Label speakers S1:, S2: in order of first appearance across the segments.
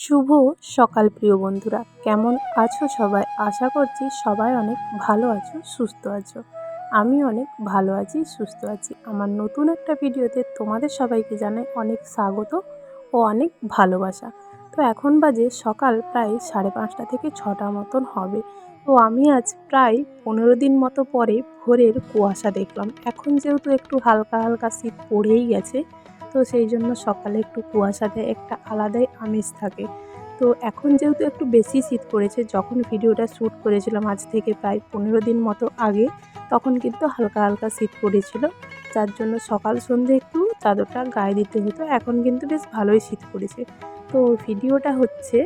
S1: শুভ সকাল প্রিয় বন্ধুরা, কেমন আছো সবাই? আশা করছি সবাই অনেক ভালো আছো, সুস্থ আছো। আমি অনেক ভালো আছি, সুস্থ আছি। আমার নতুন একটা ভিডিওতে তোমাদের সবাইকে জানাই অনেক স্বাগত ও অনেক ভালোবাসা। তো এখন বাজে সকাল প্রায় সাড়ে পাঁচটা থেকে ছটা মতন হবে। তো আমি আজ প্রায় পনেরো দিন মতো পরে ভোরের কুয়াশা দেখলাম। এখন যেহেতু একটু হালকা হালকা শীত পড়েই গেছে তো সেই জন্য সকালে একটু কুয়াশাতে একটা আলাদাই আমেজ থাকে। তো এখন যেহেতু একটু বেশি শীত পড়েছে, যখন ভিডিওটা শ্যুট করেছিলাম আজ থেকে প্রায় পনেরো দিন মতো আগে, তখন কিন্তু হালকা হালকা শীত পড়েছিল। যার জন্য সকাল সন্ধে একটু চাদরটা গায়ে দিতে হতো, এখন কিন্তু বেশ ভালোই শীত পড়েছে। তো ভিডিওটা হচ্ছে,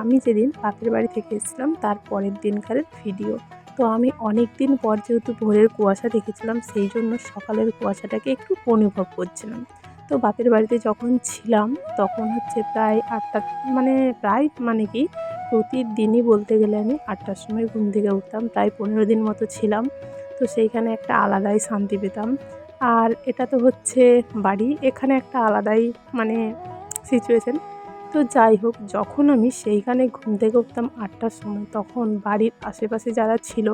S1: আমি যেদিন বাপের বাড়ি থেকে এসেছিলাম, তার পরের দিনকারের ভিডিও। তো আমি অনেক দিন পর যেহেতু ভোরের কুয়াশা দেখেছিলাম, সেই জন্য সকালের কুয়াশাটাকে একটু অনুভব করছিলাম। তো বাপের বাড়িতে যখন ছিলাম, তখন হচ্ছে প্রায় আটটা মানে প্রায় মানে কি প্রতিদিনই বলতে গেলে আমি আটটার সময় ঘুম থেকে উঠতাম, প্রায় পনেরো দিন মতো ছিলাম। তো সেইখানে একটা আলাদাই শান্তি পেতাম। আর এটা তো হচ্ছে বাড়ি, এখানে একটা আলাদাই মানে সিচুয়েশান তো যাই হোক, যখন আমি সেইখানে ঘুম থেকে উঠতাম আটটার সময়, তখন বাড়ির আশেপাশে যারা ছিল,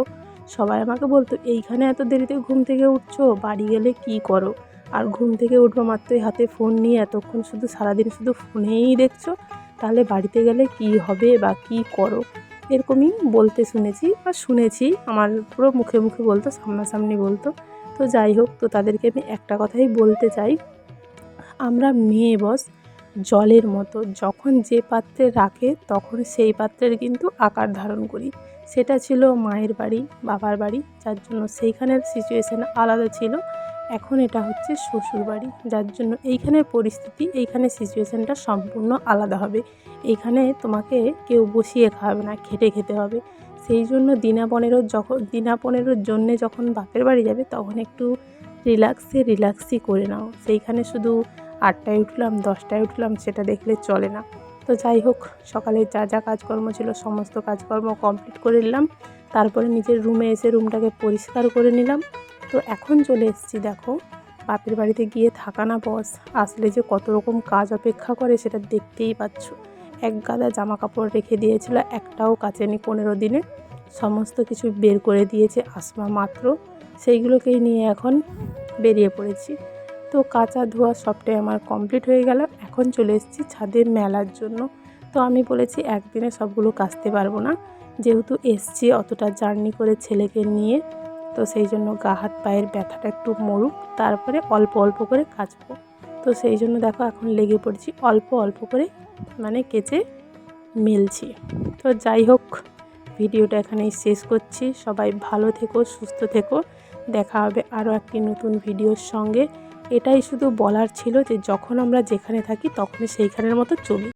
S1: সবাই আমাকে বলতো, এইখানে এত দেরিতে ঘুম থেকে উঠছো? বাড়ি গেলে কি করো? আর ঘুম থেকে উঠবো মাত্রই হাতে ফোন নিয়ে এতক্ষণ শুধু সারাদিন শুধু ফোনেই দেখছ, তাহলে বাড়িতে গেলে কি হবে বা কি করো? এরকমই বলতে শুনেছি বা শুনেছি, আমার পুরো মুখে মুখে বলতো, সামনাসামনি বলতো। তো যাই হোক, তো তাদেরকে আমি একটা কথাই বলতে চাই। আমরা মেয়ে বস জলের মতো, যখন যে পাত্রে রাখে তখন সেই পাত্রের কিন্তু আকার ধারণ করি। সেটা ছিল মায়ের বাড়ি, বাবার বাড়ি, যার জন্য সেইখানের সিচুয়েশান আলাদা ছিল। এখন এটা হচ্ছে শ্বশুর বাড়ি যার জন্য এইখানের পরিস্থিতি, এইখানে সিচুয়েশানটা সম্পূর্ণ আলাদা হবে। এইখানে তোমাকে কেউ বসিয়ে খাওয়াবে না, খেটে খেতে হবে। সেই জন্য দিনা পনেরোর যখন দিনা পনেরোর জন্যে যখন বাপের বাড়ি যাবে, তখন একটু রিল্যাক্সে রিল্যাক্সই করে নাও। সেইখানে শুধু আটটায় উঠলাম, দশটায় উঠলাম, সেটা দেখলে চলে না। তো যাই হোক, সকালে যা যা কাজকর্ম ছিল, সমস্ত কাজকর্ম কমপ্লিট করে নিলাম। তারপরে নিজের রুমে এসে রুমটাকে পরিষ্কার করে নিলাম। তো এখন চলে এসেছি, দেখো। বাপের বাড়িতে গিয়ে থাকা না বস আসলে যে কত রকম কাজ অপেক্ষা করে, সেটা দেখতেই পাচ্ছ। এক গাদা জামা কাপড় রেখে দিয়েছিল, একটাও কাচেনি পনেরো দিনে। সমস্ত কিছু বের করে দিয়েছে আসমা মাত্র। সেইগুলোকেই নিয়ে এখন বেরিয়ে পড়েছি। তো কাঁচা ধোয়া সবটাই আমার কমপ্লিট হয়ে গেল। এখন চলে এসেছি ছাদের মেলার জন্য। তো আমি বলেছি, একদিনে সবগুলো কাচতে পারব না। যেহেতু এসছি, অতটা জার্নি করে ছেলেকে নিয়ে। তো সেই জন্য গা হাত পায়ের ব্যথাটা একটু মরুক, তারপরে অল্প অল্প করে কাচবো। তো সেই জন্য দেখো এখন লেগে পড়ছি, অল্প অল্প করে মানে কেচে মেলছি। তো যাই হোক, ভিডিওটা এখানেই শেষ করছি। সবাই ভালো থেকো, সুস্থ থেকো। দেখা হবে আরও একটি নতুন ভিডিওর সঙ্গে। এটাই শুধু বলার ছিল যে যখন আমরা যেখানে থাকি তখনই সেইখানের মতো চলি।